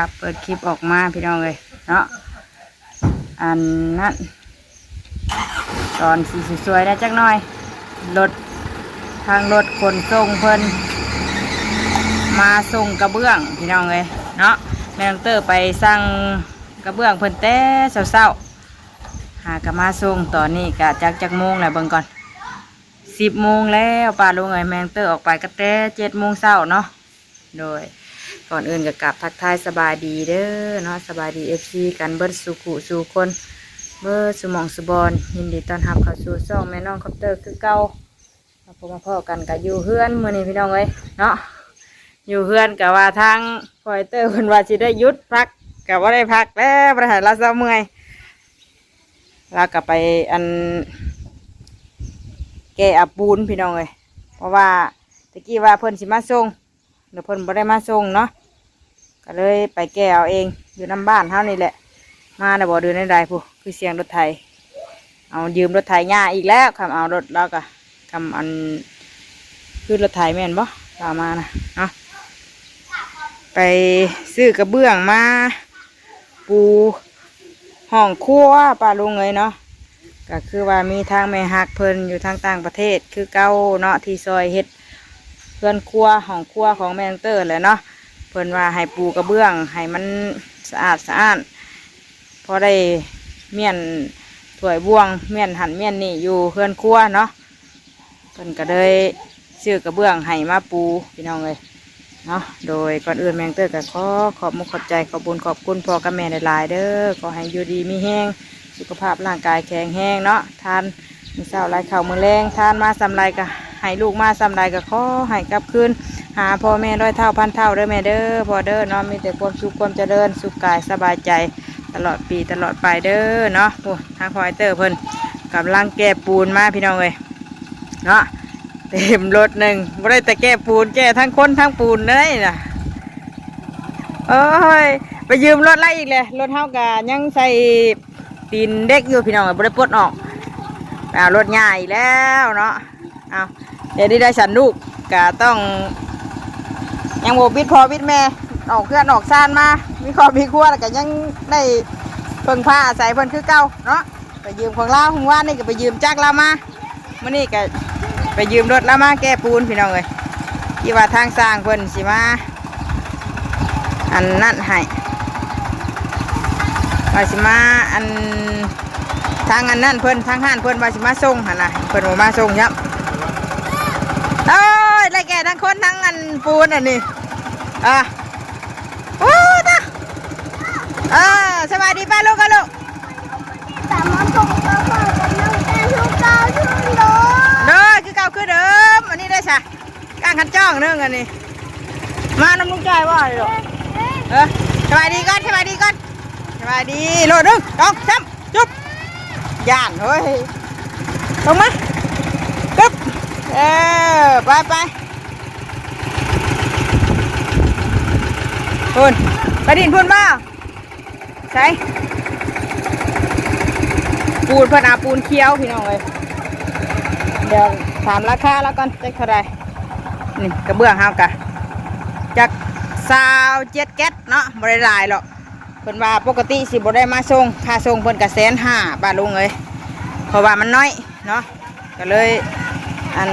าพเปิดคลิปออกมาพี่น้องเลยเนาะอันนั้นตอนสีสวยๆได้จักหน่อยรถทางรถขนส่งเพิ่นมาส่งกระเบื้องพี่น้องเลยเนาะแม่น้องเตอร์ไปสั่งกระเบื้องเพิ่นแต่เศร้าๆหากระมาส่งตอนนี้กะจักจักโมงแหละเบิ่งก่อนสิบโมงแล้วป้าลุงเอ้ยแมงเตอร์ออกไปก็แต่เจ็ดโมงเช้าเนาะโดย ก่อนอื่นก็กลับทักทายสบายดีเด้อเนาะสบายดีเอฟซีกันเบิร์ดสุขุสู่คนเบิร์ดสมองสุบอลยินดีต้อนรับเข้าสู่ช่องแม่น้องคอปเตอร์คือเก่ามาพบมาพ่อกันกับอยู่เฮือนมื่อนี้พี่น้องเอ้ยเนาะอยู่เฮือนกับว่าทางพอยเตอร์เพิ่นว่าสิได้ยุดพักกับว่าได้พักแล้วประหารละเศร้าเมื่อยแล้วก็ไปอันแก่อาปูนพี่น้องเอ้ยเพราะว่าตะกี้ว่าเพิ่นสิมาส่งเดี๋ยวเพิ่นบ่ได้มาส่งเนาะ ก็เลยไปแก้เอาเองอยู่น้ำบ้านเท่านี่แหละ มาในบ่อเดือนใดผู้คือเสียงรถไถเอายืมรถไถย่าอีกแล้วคำเอารถแล้วก็คำอันคือรถไถแม่นบ่ตามมานะเนาะไปซื้อกระเบื้องมา ปูห้องครัวป้าลุงเลยเนาะก็คือว่ามีทางแม่ฮักเพิ่นอยู่ทางต่างประเทศ คือเก้าเนาะที่ซอยเฮ็ดเพื่อนครัวห้องครัวของแมนเตอร์แหละเนาะ เพิ่นว่าให้ปูกระเบื้องให้มันสะอาดสะอาดพอได้เมียนถ้วยบ่วงเมียนหันเมียนนี่อยู่เพื่อนครัวเนาะเพิ่นก็เลยซื้อกระเบื้องให้มาปูพี่น้องเลยเนาะโดยก่อนอื่นแมงเตอร์ก็ขอขอบมุขขอบใจขอบบุญขอบคุณพ่อกับแม่หลายๆเด้อขอให้อยู่ดีมีแห้งสุขภาพร่างกายแข็งแรงเนาะทานมือเช้าไรเข้ามือแรงทานมาสำไรก็ให้ลูกมาสำไรก็ขอให้กลับคืน หาพ่อแม่ร้อยเท่าพันเท่าเด้อแม่เด้อพ่อเด้อเนาะมีแต่ความสุขความเจริญสุขกายสบายใจ ตลอดปีตลอดไปเด้อเนาะโอ้ทางคอยเตอร์เพิ่นกำลังแก้ปูนมาพี่น้องเลยเนาะเต็มรถหนึ่งไม่ได้แต่แก้ปูนแก้ทั้งคนทั้งปูนเลยนะโอ้ยไปยืมรถไล่อีกเลยรถเท่ากะยังใส่ตีนเด็กอยู่พี่น้องไม่ได้ปลดออกเอารถใหญ่แล้วเนาะเอาเดี๋ยวนี้ได้ฉันลูกก็ต้อง ยังโบบิดพอบิดแม่ออกเคลื่อนออกซ่านมามีคอมีครัวแล้วก็ยังได้เพิ่งผ้าอาศัยเพิ่นคือเก่าเนาะไปยืมของเราของว่านี่ก็ไปยืมจากเรามามื่อนี้ก็ไปยืมรถเรามาแก้ปูนพี่น้องเลยที่ว่าทางสร้างเพิ่นสิมาอันนั่นให้ว่าสิมาอันทางอันนั่นเพิ่นทางห้านเพิ่นว่าสิมาส่งหันนะเพิ่นบ่มาส่งยับเอ้ แก่ทั้งคนทั้งอันปูนอันนี้อะโอ้ตาเออสบายดีป้าลูกกันลูกแต่มันส่งก็พอกับน้องแต่ทุกเก้าชื่นโดเด้อคือเก่าคือเดิมอันนี้ได้สะก้างขันจ้องเรื่องอันนี้มาน้ำลุงใจายว่าเลยลูกเออสบายดีก่อนสบายดีก่อนสบายดีโลดหนึงสองสามจุ๊บย่านเฮ้ยลงมาจุ๊บเออไปไป พุ่นไปดินพุ่นบ้าใส่ปูนพนาปูนเคี้ยวพี่น้องเลยเดี๋ยวถามราคาแล้วก่อนจะเท่าไรนี่กระเบื้องเฮากะจากซาวเจ็ดแก๊สเนาะบริลายหรอกเพิ่นว่าปกติสิบ่ได้มาส่งค่าส่งเพิ่นกะแสนห้าบาทลุงเลยเพราะว่ามันน้อยเนาะก็เลยอัน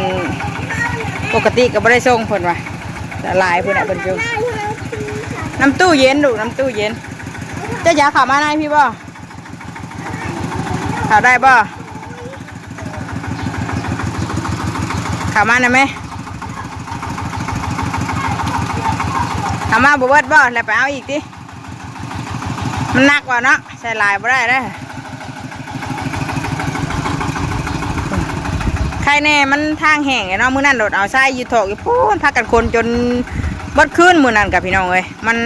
ปกติก็บ่ได้ส่งเพิ่นว่าแต่ลายเพิ่นน่ะเพิ่นส่ง น้ำตู้เย็นดูน้ำตู้เย็นเจะอยากข่าวมาในพี่บ่ข่าวได้บ่ขามาหน่อยไหมขามาบวชบ่แล้วไปเอาอีกดิมันหนักกว่าเนาะใส่ลายบ่ได้เด้ใครแน่มันทางแห้งเนาะมื้อนั้นโดดเอาใส่ยู่ถกอยู่พูนพักกันคนจน บดขึ้นมือนั้นกับพี่น้องเอ้ยมัน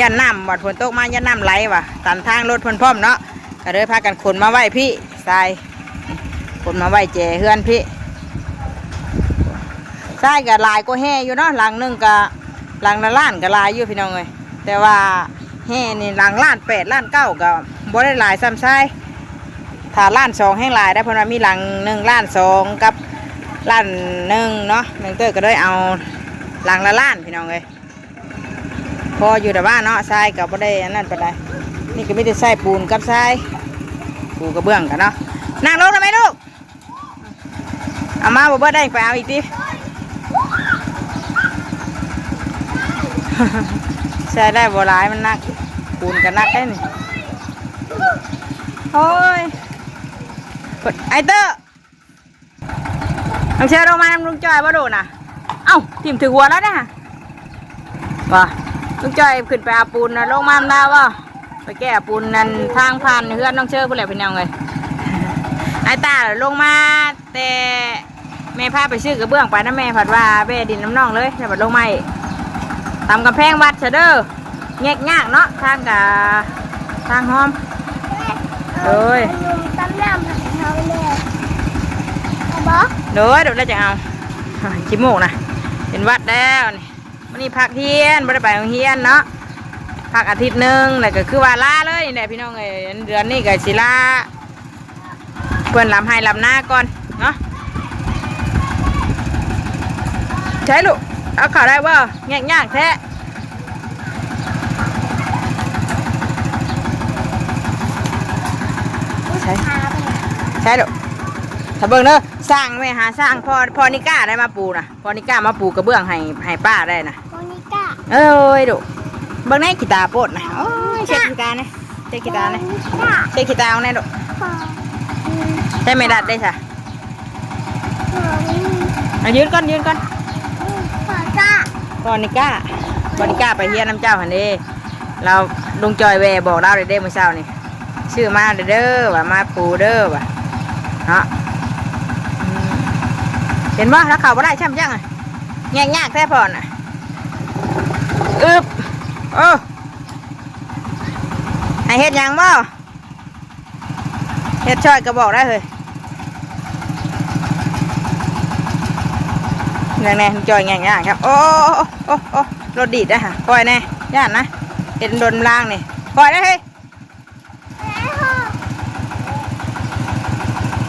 ยันน้ำบัดฝนตกมายันน้ำไหลว่ะตันทางรถพนพร้อมเนาะก็เลยพากันขนมาไหว้พี่ใส่ขนมาไหว้แจเฮือนพี่ใช่กับลายก็แห่อยู่เนาะหลังหนึงกับหลังละล้านกับลายอยู่พี่น้องเลยแต่ว่าแห่นี่หลังล้านแปดล้านเก้ากับบ่ได้ลายซ้ำใช่ถ้าล้านสองแห่งลายได้เพราะว่ามีหลังหนึ่งล้านสองกับล้านหนึ่งเนาะแมงเตอร์ก็ได้เอา หลังละล้านพี่น้องเลยพออยู่แต่ว่าเนาะทรายกับบ่ได้อันนั้นปานใดนี่ก็ไมีแต่ทรายปูนกับทรายปูกระเบื้องกันเนาะนั่งลงทำไมลูกเอามาบ่เบิดได้ไปเอาอีกทีใช้ได้บ่หลายมันนักปูนกันนักได้นี่โอ้ยไอเตอร์น้องเชื่อลงมาน้ำลุงจอยบ่ดูน่ะ เอ้าทิ่มถึงหัวแล้วนะว่าลุงจอยขึ้นไปอาปูนนะลงมาดาวว่าไปแก้ปูนนั่นทางผ่านเพื่อนน้องเชื่อผู้ใหญ่เป็นยังไงไอตาลงมาแต่แม่พาไปซื้อกระเบื้องไปนะแม่ผัดว่าแม่ดินน้ำน่องเลยแต่บัดลงไมาอีกตามกำแพงวัดเสยเด้อแงกยากเนาะทางกะทางหอมโอ้ยตั้มน้ำผัดเขาเลยเอาบอกโดยเดี๋ยวเราจะเอาขี้โมกนะ เป็นวัดแล้วนี่วันนี้พักเฮียนไม่ได้ไปโรงเฮียนเนาะพักอาทิตย์หนึ่งแล้วก็คือว่าลาเลยนี่แหละพี่น้องเอ้ยเดือนนี้ก็สิลาเพื่อนลำให้ลำหน้าก่อนเนาะใช่ลูกเอาข่าวได้ว่าแงกยากแท้ใช่ใช่ลูกถ้าเบิ่งเด้อ สร้างไม่หาสร้างพอพอนิก้าได้มาปูนะพอนิก้ามาปูกระเบื้องให้ให้ป้าได้นะโมนิก้าเอ้ยดูเบิ่งในกีตาร์โปดนะโอ้ยเช็ดกีตาร์นะเช็ดกีตาร์นะโมนิก้าเช็ดกีตาร์เอาแน่ดูพอใช่ไม่ดัดได้ค่ะพอนี่เอายืนก่อนยืนก่อนพอจ้าพอนิก้าพอนิก้าไปเฮียนน้ำเจ้าหันเด้เราลุงจอยแวบอกเราเด้เด้เมื่อเช้านี่ชื่อมาเด้อเด้อว่ามาปูเด้อว่ะเนาะอืม เห็นบ่แล้วเขาบ่ได้ช่ำจังอะแงกยากแท้พอน่ะอึบโอ้ให้เฮ็ดยังบ่เฮ็ดช่อยก็บอกได้เลยแน่ๆจอยแง่งๆครับ โอ้โอ้โอ้รถดีดนะฮะปล่อยแน่ย่านนะเห็นโดนล่างนี่ปล่อยได้เฮ้ย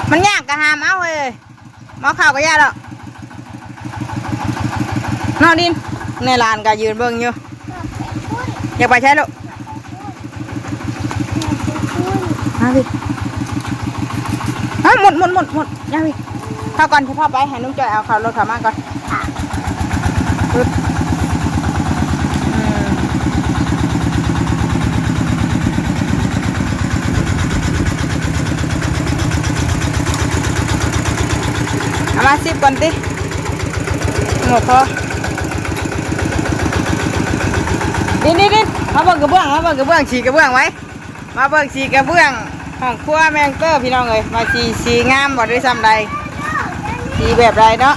มันยากกะหามเอาเฮ้ย มอข่าวก็ยากแล้วนอนดินในลานก็ยืนเบิ่งอยู่อยากไปใช่ลูกมาพี่ฮะหมดหมดหมดหมดยังพี่เข้าก่อนเฉพาะไปให้นุ่งจอยเอาเขารถเขามาก่อนปึ๊บอืมเอาสิบก่อนติหมดพอดินดินดินมาเบิ่งกระเบื้องมาเบิ่งกระเบื้องฉีกระเบื้องไว้ มาเบิ่งฉีกระเบื้องห้องครัวแมงเตอร์พี่น้องเอ้ยมาฉีสีงามบ่ด้วยซ้ำใดสีแบบไรเนาะ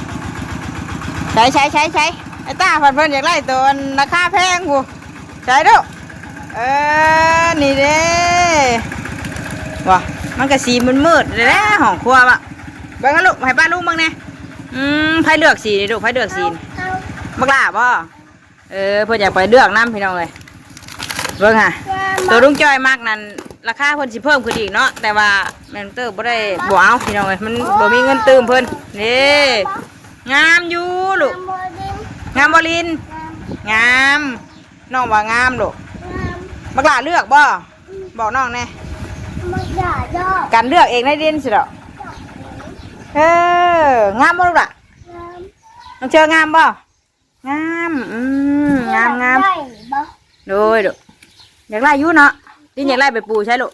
ใช้ใช้ใช้ใช้ไอ้ตาเพิ่นเพิ่นอยากไล่ตัวราคาแพงกูใช้ดูเออนี่เด้ว้ามันก็สีมืดๆเลยนะห้องครัวบะเบิ่งกันลูกให้ป้าลุงเบิ่งแน่ อืมไผเลือกสีนี่ลูกไผเลือกสีนี่บักหลาบ่เออเพื่ออยากไปเลือกน้ำพี่น้องเลยเบิ่งค่ะ ตัวลุงจอยมากนั่นราคาเพิ่นสิเพิ่มขึ้นอีกเนาะแต่ว่าแมนเตอร์บ่ได้บ่เอาพี่น้องเลยมันบ่มีเงินเติมเพิ่นนี่งามอยู่ลูกโมดินงามบ่ลินงามน้องว่างามลูกบักหลาเลือกบ่บอกน้องแน่มันอย่าดอกการเลือกเองได้ดินสิดอก เอองามบ่ลูกล่ะน้องเชองามบ่งามอืมงามงามได้บ่โดยดูอยากไล่อยุเนาะดินอยากไล่ไปปูใช่ลูก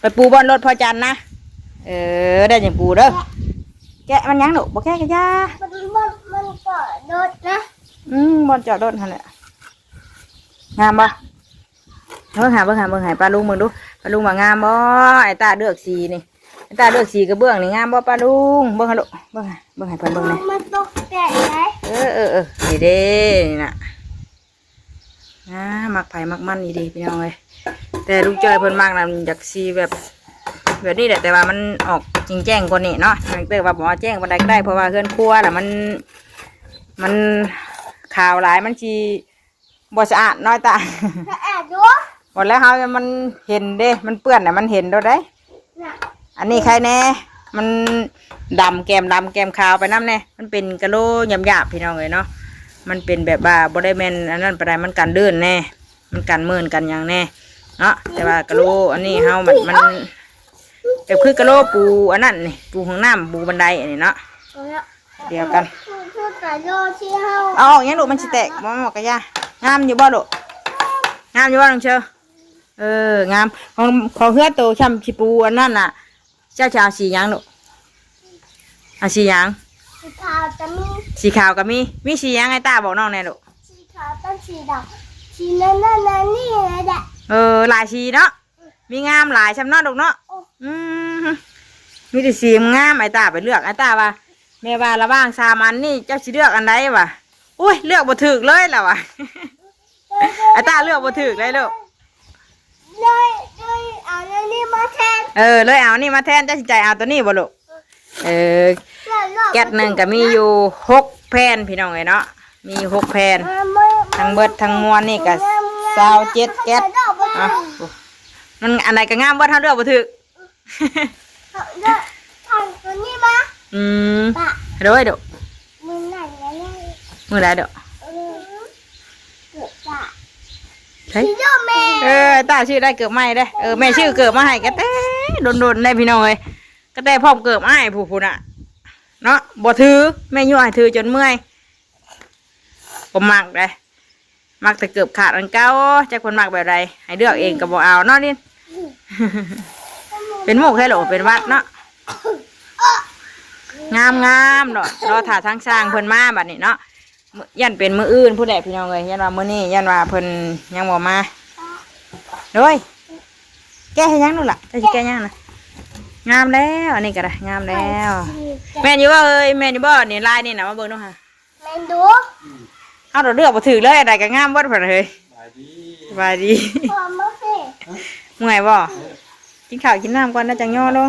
ไปปูบอลรถพอจันทร์นะเออได้อย่างปูเด้อแกะมันยังหนูบอกแกะกะยามันมันมันก็โดดนะอืมบอลจอดรถทันแหละงามบ่เบิ่งหาเบิ่งหาเบิ่งหาปลาลุงมึงดูปลาลุงว่างามบ่ไอ้ตาเลือกสีนี่ไอ้ ตาเลือกสีกระเบื้องนี่งามบ่ปลาลุงเบิ่งหาลูกเบิ่งหาเบิ่งหาเพิ่นเบิ่งเลยมันตกแต่ไหนเออเออเออนี่เด้นี่น่ะนะมักไผ่มักมันนี่ดีพี่น้องเลยแต่ลุงจอยเพิ่นมากนะอยากซีแบบ แบบนี้แหละแต่ว่ามันออกจริงแจ้งกว่านี้เนาะทางเตอร์ว่าบอกว่าแจ้งบันไดก็ได้เพราะว่าเคลื่อนครัวแหละมันมันข่าวหลายมันชีบ่สะอาดน้อยตาถ้าแอบดูหมดแล้วเฮามันเห็นเด้ มันเปื้อนน่ะมันเห็นโดดได้น่ะ อันนี้ใครแน่ มันดำแกมดำแกมขาวไปน้ำแน่ มันเป็นกะโหลหยาบๆพี่น้องเลยเนาะ มันเป็นแบบว่าบ่ได้แม่นอันนั้นปานใดมันกันเดินแน่ มันกันเมินกันอย่างแน่ เนาะ แต่ว่ากะโหลอันนี้เฮามันมันก็คือกะโหลปูอันนั้นนี่ปูห้องน้ำปูบันไดอันนี้เนาะ เดียวกันคืออแต่โยที่เฮาเอาออกยังลูกมันสิแตกบ่หมอกกะยางามอยู่บ่ลูกงามอยู่บ่น้องเชอเอองามของของเฮือโตช่ำสิปูอันนั้นน่ะ เจ้าชาวสีหยังลูกอะสีหยังสีขาวจะมีสีขาวก็มีมีสีหยังไอ้ตาบอกน้องแน่ลูกสีขาวต้นสีดำสีนั่นนั่นนั่นนี่เลยแหละเออหลายสีเนาะมีงามหลายชำเนาะลูกเนาะโอ้อืมมีแต่สีงามไอ้ตาไปเลือกไอ้ตาว่าแม่ว่าระหว่างสามอันนี่เจ้าสิเลือกอันใดวะอุ้ยเลือกบ่ถูกเลยแล้ววะไอ้ตาเลือกบ่ถูกเลยลูกเลย เลยเอาเรื่องนี้มาแทนเออเลยเอานี่มาแทนเจ้าสิใจเอาตัวนี้บ่ลูกเออเลยลอกแก๊สหนึ่งก็มีอยู่หกแผ่นพี่น้องเอ้ยเนาะมีหกแผ่นทั้งเบิดทั้งมวลนี่ก็สาวเจ็ดแก๊สอะโอ้มันอันไหนก็งามว่าถ้าเลือกบ่ถูกเลือกทางตัวนี้มาอืมปะเด้อเด้อมือไหนแล้วเนี่ยมื้อใดเด้อ เออเกิดปะ เฮ้ยสีโยแม่เออตาชื่อได้เกิดใหม่เด้อเออแม่ชื่อเกิดมาให้ก็แต่โดนๆได้พี่น้องเอ้ยก็แต่พร้อมเกิดมาให้ผู้ผู้น่ะเนาะบ่ถือแม่ยั่วให้ถือจนเมื่อยบ่มักเลยมักแต่เกือบขาดอันเก่าจักคนมักแบบใดให้เลือกเองก็บ่เอาเนาะนี่เป็นหมูกให้หรอเป็นวัดเนาะงามงามๆเนาะรอถ่าทางสร้างเพิ่นมาบัดนี้เนาะมื้อ ยันเป็นมืออื่นผู้ใดพี่น้องเอ้ยยันว่ามื้อนี้ยันว่าเพิ่นยังบ่มาโดยแก้ให้ยังนู่นล่ะจะสิแก้ยังนะงามแล้วอันนี้ก็ได้งามแล้ว แม่นอยู่บ่เอ้ยแม่นอยู่บ่นี่ลายนี่น่ะมาเบิ่งดูค่ะแมนดูเอาเราเลือกบ่ถือเลยอะไรก็งามเบ่เพิ่นเฮ้ยบายดีสบายดีพอมาสิเมื่อยบ่กินข้าวกินน้ำก่อนนะจังย่อลง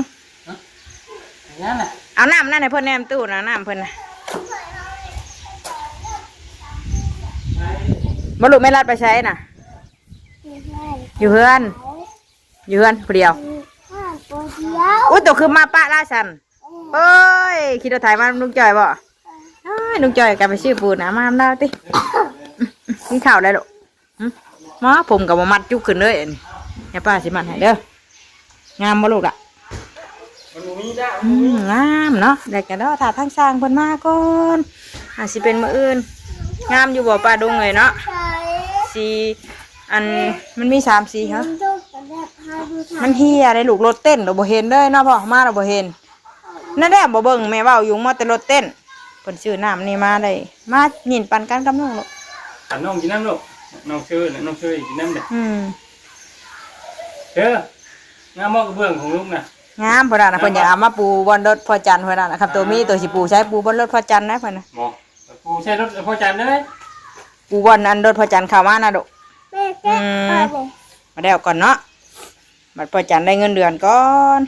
อย่างนั้นแหละเอาน้ำนั่นให้เพิ่นแนมตู้นะน้ำเพิ่นนะ บ่รู้แม่รัดไปใช้น่ะ อยู่เฮือน อยู่เฮือนผู้เดียวห้าตัวเดียวอุ้ยตัวคือมาปะล่าฉันเอ้ยคิดว่าถ่ายมาลุงจอยบ่เอ้ยลุงจอยกลับไปชื่อปูนะมาทำดาวติกินข้าวได้หรอหมอผมกับมามัดจุกขึ้นเลยอันนี้อย่าป้าสิมันให้เด้องามบ่ลูกล่ะมันบ่มีได้อืมงามเนาะได้กันเนาะถ้าทางสร้างเพิ่นมาก่อนอาจสิเป็นมื้ออื่น งามอยู่บ่ป้าดุงเลยเนาะใช่สีอันมันมีสามสีคมัรับนดูกันแบบพาดูทางมันเฮียได้ลูกรถเต้นเราบ่เห็นเลยเนาะพ่อมาเราบ่เห็นนั่นแหละบ่เบิ่งแม่เว้าอยู่มาแต่รถเต้นเพิ่นซื้อน้ำนี่มาได้มาหยินปันกันกับน้องลูกขันน้องกินน้ำลูกน้องเชื่อน้องเชื่อกินน้ำเด็กอืมเชื่องามมอกกระเบื้องของลูกนะงามพุ่นน่ะนะเพิ่นอยากเอามาปูบนรถพ่อจันทร์เพิ่นน่ะนะครับตัวมีตัวสิปูใช้ปูบนรถพ่อจันทร์นะเพิ่นน่ะหมอ กูใช้รถพ่อจันเลยปูบนอันรถพ่อจันทร์เข้ามานะลูกแม่แก้เปิดเลยมาแล้วก่อนเนาะบัดพ่อจันทร์ได้เงินเดือนก่อน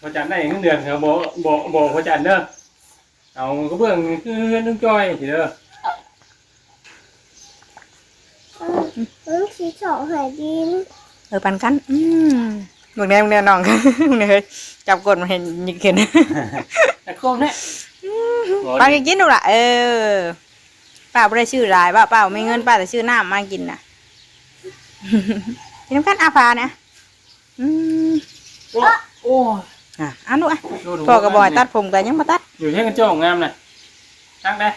พ่อจันได้เงินเดือนเขาบอกบอกบอกพ่อจันเด้อเอากระเบื้องคือนุ่งจอยทีเด้อมันสีสองหายดินเออปันกัน อืมเบิ่งแน่เบิ่งแน่น้องเฮ้ยจับกดมาเห็นยิงเห็นแต่โคมเนี่ย ป้ากินกินดูล่ะเออป้าไม่ได้ชื่อหลายป้าป้าไม่เงินป้าแต่ชื่อน้ำมากินน่ะกินน้ำกันอาพาเนี่ยอืมโอ้โอ้อะอันนู้นอะพ่อก็บอยตัดผมกันยังมาตัด อยู่ที่กันจ้องงามน่ะตั้งได้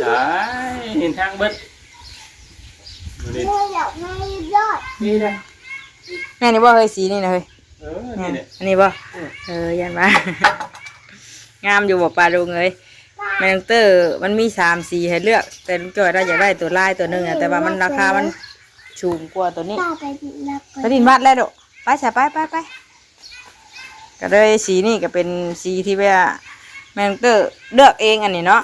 ได้เห็นทางเบิดดูดิแม่อยากให้ยอดนี่เลยแม่นี่บ่เฮ้ยสีนี่นะเฮ้ยเออเนี่ยนี่เนี่ยอันนี้บ่เออยันมา งามอยู่บ่ปลาดูเงยแมงเตอร์มันมีสามสีให้เลือก แต่ลุงจอยได้อยากได้ตัวลายตัวหนึงอะแต่ว่ามันราคามันสูงกว่าตัวนี้ตาไปดินวัดแล้วดอกไปใส่ไปไปไปก็เลยสีนี่ก็เป็นสีที่ว่าแมงเตอร์เลือกเองอันนี้เนาะ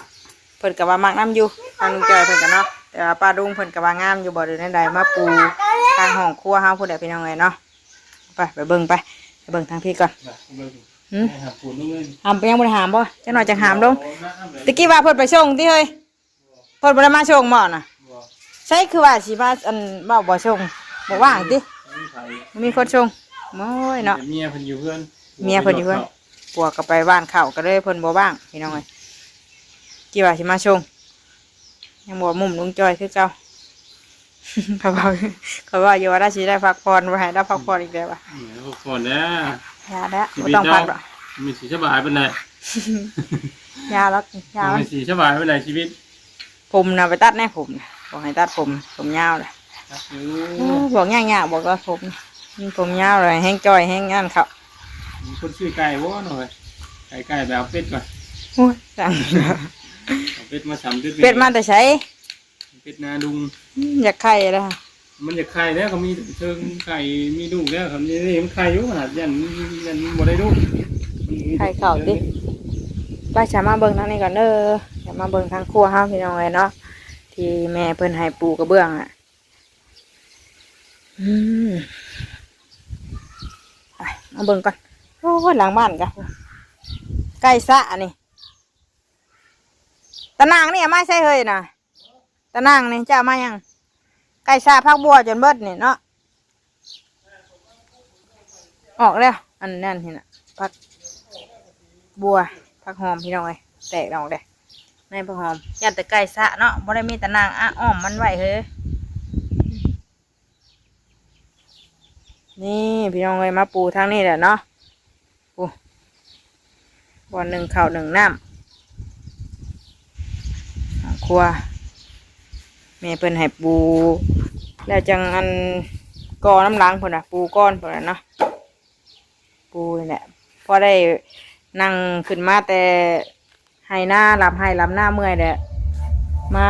เพิ่นกับว่ามักน้ำอยู่ทางลุงจอยเพิ่นกันเนาะแต่ว่าป้าดุงเพิ่นกับว่างามอยู่บ่เดือนใดมาปูทางห้องครัวเฮาผู้ใดพี่น้องไงเนาะไปไปเบิ่งไปไปเบิ่งทางพี่ก่อน หืมให้หาปูนลงเลยหามไปยังบ่ได้หามบ่จังหน่อยจังหามลงตะกี้ว่าเพิ่นไปส่งติเฮ้ยเพิ่นบ่ได้มาส่งหม้อน่ะใช่คือว่าสิมาอันเว้าบ่ส่งบ่ว่างติบ่มีคนส่งโอ้ยเนาะเมียเพิ่นอยู่เพื่อนเมียเพิ่นอยู่เพิ่นปัวก็ไปบ้านเขาก็เลยเพิ่นบ่ว่างพี่น้องเอ้ยกี่ว่าสิมาชงยังบ่มุมลุงจอยคือเก่าเขาบอกเขาว่าอยู่ว่าได้สิได้พักผ่อนบ่ให้ได้พักผ่อนอีกแล้วว่ะเนี่ยพวกคนนะ ยาแล้วบ่ต้องพักหรอกมีสีสบายเป็นไงยาแล้วยามัมีนสีสบายเป็นไงชีวิต ผมน่ะไปตัดแน่ผมน่ะบอกให้ตัดผมผมยาวเลยอยู่เออบอกง่ายๆบอกว่าผมมีผมยาวเลยแห้งจอยแห้งงานเขามีคนชื่อไก่วะหน่อยไก่ไก่แบบเป็ดก่อนโอ้ยจังเอาเป็ดมาสามเป็ดเป็ดมาแต่ใช้เป็ดนาดุงอยากไข่แล้ว มันจะไข่แล้วเขามีเชิงไก่มีลูกแล้วเขามีนี่มันไข่อยู่ขนาดยันยันบ่ได้ลูกไข่เข่าดิไปสามาเบิ่งทางนี้ก่อนเด้ออย่ามาเบิ่งทางครัวเฮาพี่น้องเลยเนาะที่แม่เพิ่นให้ปูกระเบื้องอะอืมไปมาเบิ่งก่อนโอ้หลังบ้านกะใกล้สะนี่ตะนางนี่เอามาใช่เฮ้ยนะตะนางนี่เจ้ามายัง ใกล้สระพักบัวจนเบิดนี่เนาะออกแล้วอันนั่นเห็นน่ะพักบัวผักหอมพี่น้องเอ้ยแตกออกเลยในผักหอมยันแต่ไก่สะเนาะบ่ได้มีแต่นางอะอ้อมมันไหวเฮ้ยนี่พี่น้องเอ้ยมาปูทางนี้แหละเนาะปูบอนหนึ่งข้าวหนึ่งน้ำครัวแม่เพิ่นให้ปู แล้วจังอันกอน้ำล้างพิ่นะปูก้อนพิ่นะเนาะปูเนี่แหละพอได้นั่งขึ้นมาแต่ให้หน้าลำให้ลำหน้าเมื่อยแหละมา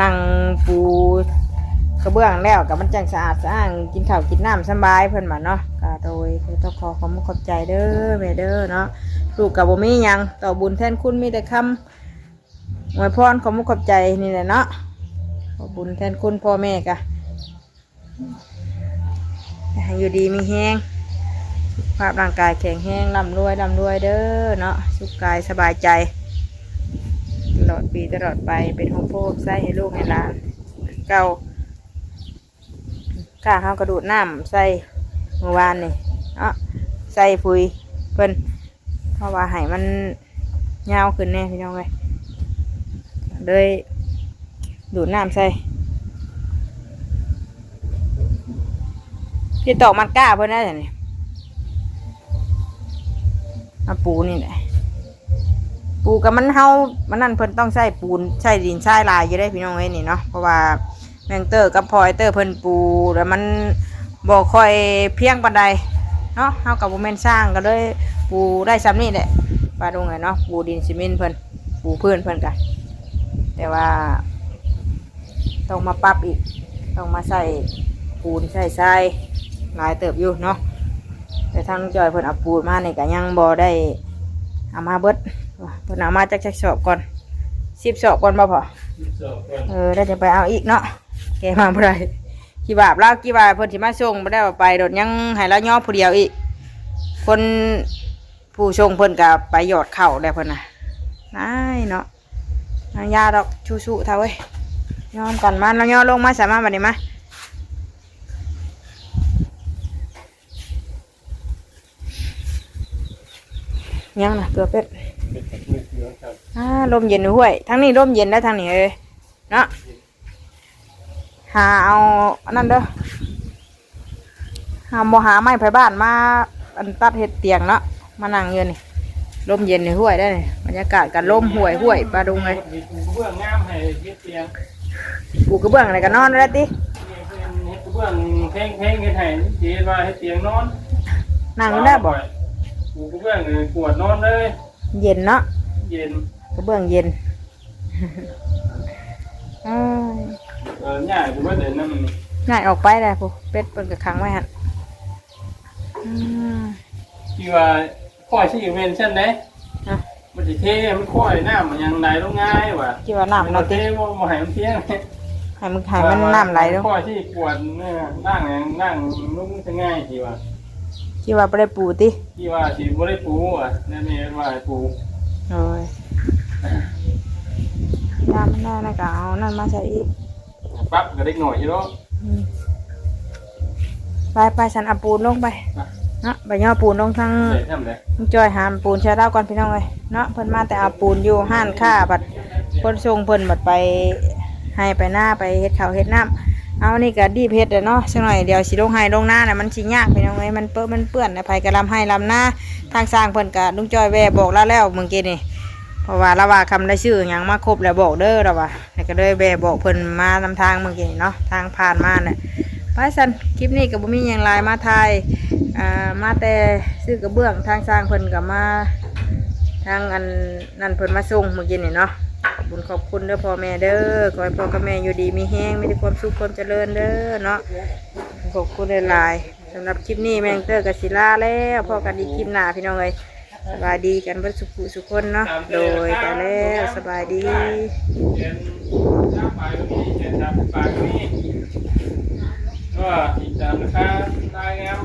นั่งปูกระเบื้องแล้วกับมันจังสะอาดสะอ้างกินข้าวกินน้ำสบายเพิ่อนมาเนาะก็โดยคือต้องขอความขอบใจเด้อแม่เด้อเนาะลูกกับบ่มียังต่อบุญแทนคุณมีแต่คำอวยพรขอมุขอบใจนี่แหละเนาะ ขอบุญแทนคุณพ่อแม่กะอยู่ดีมีแฮงภาพร่างกายแข็งแรงร่ำรวยร่ำรวยเด้อเนาะสุขกายสบายใจ ตลอดปีตลอดไปเป็นห้องโพกใส่ให้ลูกให้หลานเก่าข้าเขากระดูดน้ำใส่เมื่อวานนี่เนาะใส่ปุ๋ยเพิ่นเพราะว่าให้มันยาวขึ้นแน่พี่น้องเลยเลย ดูดน้ำใส่พี่ตอกมันกล้าเพิ่อนได้แต่นี่มาปูนี่แหละปูกับมันเฮามันนั่นเพิ่นต้องใช้ปูนใช้ดินใช้ลายอยู่ได้พี่น้องเอ้ยนี่เนาะเพราะว่าแมงเตอร์กับพลอยเตอร์เพิ่นปูแล้วมันบ่ค่อยเพียงปานใดเนาะเฮากับบ่แม่นสร้างก็เลยปูได้ซ้ำนี่แหละปลาดงไงเนาะปูดินซีเมนต์เพิ่นปูพื้นเพิ่นกันแต่ว่า ต้องมาปรับอีก ต้องมาใส่ปูนใส่ทรายหลายเติบอยู่เนาะแต่ทางจอยเพิ่นเอาปูนมานี่ก็ยังบ่ได้เอามาเบิดว่าเพิ่นเอามาจักจักสอบก่อนสิบสอบก่อนบ่พอเออได้จะไปเอาอีกเนาะแกมาบ่ได้กี่บาทแล้วกี่บาทเพิ่นสิมาส่งบ่ได้เอาไปโดดยังให้เราย่อผู้เดียวอีก คนผู้ส่งเพิ่นก็ไปหยอดเข่าแล้วเพิ่นน่ะนายเนาะนายาดอกชูๆเท่าเว้ย ยอมก่อนมาแล้วย่อลงมาสามารถบัดนี้มายังนะเกลือเป็ดอ่าลมเย็นอยู่ห้วยทั้งนี้ลมเย็นได้ทางนี้เลยเนาะหาเอาอันนั้นเด้อหาโมหาไม้ไผ่บ้านมาอันตัดเห็ดเตียงเนาะมานั่งเยืนนี่ลมเย็นในห้วยได้นี่บรรยากาศกันลมห้วยห้วยปลาดุงเลยเบื้องงามให้เตียง ปลูกกระเบื้องอะไรกันนอนแล้วติเฮ็ดปูเบื้องแพงแพงๆเฮ็ดให้เฮ็ดว่าเฮ็ดเตียงนอนนั่งอยู่ได้บ่ปูกระเบื้องนี่ปวดนอนเลย เย็นเนาะเย็นกระเบื้องเย็นอ้ายเออง่ายกูว่าเดี๋ยวนั้นมันง่ายออกไปได้ผู้เป็ดเปิดกระคังไว้ฮะอืมที่ว่าค่อยสิเวนชั่นเด้อะ มันสิเทมันค่อยน้ำมันยังไหลลงง่ายว่ะคิดว่าน้ำมัเราเทติบ่บ่ให้มันเพียงให้มันให้มันน้ำไหลแล้วค่อยที่ปวดเนี่ยนั่งนั่งนุ่มจะง่ายที่ว่าคิดว่าไม่ได้ปูติที่ว่าสิบ่ได้ปูอะนั่นนี่ว่าให้ปูโอ้ยยามันได้นะกะเอานั่นมาใส่อีกปั๊บก็เด็กหน่อยอยู่เนาะอืมไปไปฉันเอาปูนลงไป เนาะไปย่อปูนลงทั้งจอยหามปูนใช้ดาก่อนพี่น้องเลยเนาะเพิ่นมาแต่เอาปูนอยู่ห้านค่าบัดฝคนส่งเพิ่นบัดไปให้ไปหน้าไปเฮ็ดข้าวเฮ็ดน้ำเอานี่ก็ดีเพชรเนาะสักหน่อยเดี๋ยวสิลงให้ลงหน้าน่ะมันสิยากพี่น้องเอ้ยมันเปื้อนมันเปื้อนนะไผก็ลำให้ลำหน้าทางสร้างเพิ่นก็ลุงจอยแวบอกแล้วแล้วเมื่อกี้นี่เพราะว่าเราว่าคำได้ชื่อหยังมาครบแล้วบอกเด้อเราว่าแล้วก็เลยแว่บอกเพิ่นมานำทางเมื่อกี้เนาะทางผ่านมาน่ะไปสันคลิปนี้ก็บ่มีหยังหลายมาถ่าย อ่ามาแต่ซื้อกระเบื้องทางสร้างเพิ่นก็มาทางอันนั่นเพิ่นมาส่งเมื่อกี้นี่เนาะขอบคุญขอบคุณเด้อพ่อแม่เด้อขอให้พ่อกับแม่อยู่ดีมีแห้งมีความสุขความเจริญเด้อเนาะขอบคุณหลายๆสำหรับคลิปนี้แมงเตอร์กับศิลาแล้วพ่อกันดีคลิปหน้าพี่น้องเอ้ยสบายดีกันเบิดสุขสุขคนเนาะโดยไปแล้วสบายดีมายก็มีเจ็ดสามปลายก็มีก็อีกสามราคาได้แล้ว